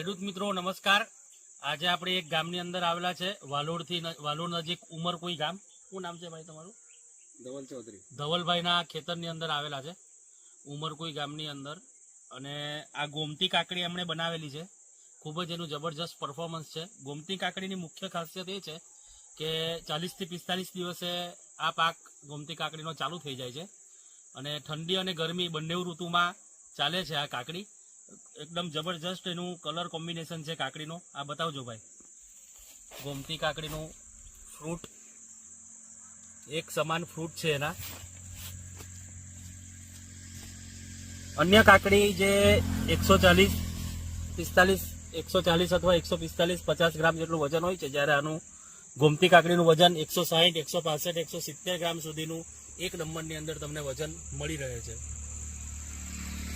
ખેડૂત મિત્રો નમસ્કાર. આજે આપણે એક ગામની અંદર આવેલા છે વાલોડથી વાલોડ નજીક ઉમરકુઈ ગામ? શું નામ છે ભાઈ તમારું? ધવલ ચૌધરી. ધવલભાઈના ખેતરની અંદર આવેલા છે. ઉમરકુઈ ગામની અંદર. અને આ ગોમતી કાકડી એમણે બનાવેલી છે. ખૂબ જ એનું જબરજસ્ત પરફોર્મન્સ છે. ગોમતી કાકડીની મુખ્ય ખાસિયત એ છે કે ચાલીસથી પિસ્તાલીસ દિવસે આ પાક ગોમતી કાકડીનો ચાલુ થઈ જાય છે. અને ઠંડી અને ગરમી બંને ઋતુમાં ચાલે છે આ કાકડી. એકદમ જબરજસ્ત એનું કલર કોમ્બિનેશન છે કાકડીનો. આ બતાવજો ભાઈ. ગોમતી કાકડીનું ફ્રૂટ એક સમાન ફ્રૂટ છે એના. અન્ય કાકડી જે એકસો ચાલીસ, પિસ્તાલીસ, એકસો ચાલીસ અથવા એકસો પિસ્તાલીસ, પચાસ ગ્રામ જેટલું વજન હોય છે, જ્યારે આનું ગોમતી કાકડીનું વજન એકસો સાહીઠ, એકસો પાસઠ, એકસો સિત્તેર ગ્રામ સુધીનું એક નંબરની અંદર તમને વજન મળી રહે છે.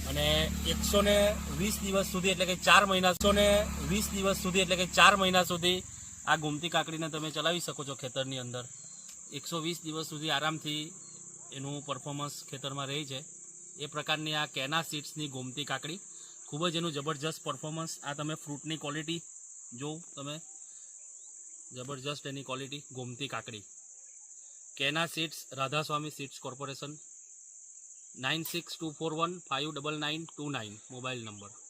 અને એકસો ને વીસ દિવસ સુધી, એટલે કે ચાર મહિના સો ને વીસ દિવસ સુધી, એટલે કે ચાર મહિના સુધી આ ગોમતી કાકડીને તમે ચલાવી શકો છો ખેતરની અંદર. એકસો વીસ દિવસ સુધી આરામથી એનું પરફોર્મન્સ ખેતરમાં રહે છે. એ પ્રકારની આ કેના સીડ્સની ગોમતી કાકડી ખૂબ જ એનું જબરજસ્ત પરફોર્મન્સ આ તમે ફ્રૂટની ક્વોલિટી જોઉં તમે. જબરજસ્ત એની ક્વોલિટી ગોમતી કાકડી. કેના seeds, Radhaswami seeds corporation nine six two four one five double nine two nine mobile number.